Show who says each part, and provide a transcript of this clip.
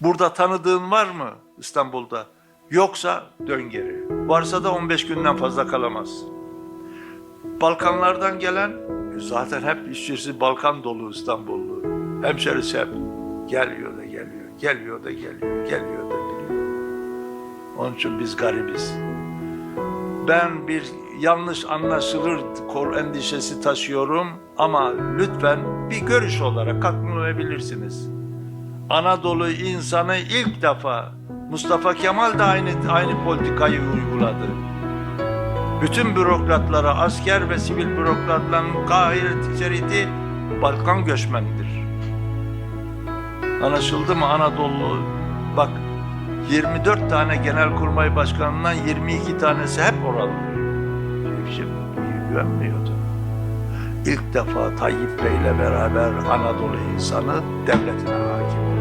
Speaker 1: Burada tanıdığın var mı İstanbul'da? Yoksa dön geri. Varsa da 15 günden fazla kalamaz. Balkanlardan gelen zaten hep işçisi Balkan dolu İstanbullu. Hemşerisi hep geliyor da geliyor, geliyor da geliyor, geliyor da geliyor. Onun için biz garibiz. Ben bir yanlış anlaşılır kor endişesi taşıyorum ama lütfen bir görüş olarak katılmayabilirsiniz. Anadolu insanı ilk defa Mustafa Kemal da aynı aynı politikayı uyguladı. Bütün bürokratlara, asker ve sivil bürokratların gayret içeridi Balkan göçmenidir. Anlaşıldı mı Anadolu? Bak 24 tane genelkurmay başkanından 22 tanesi hep oralı. Hiç güvenmiyordu. İlk defa Tayyip Bey'le beraber Anadolu insanı devletine hakim oldu.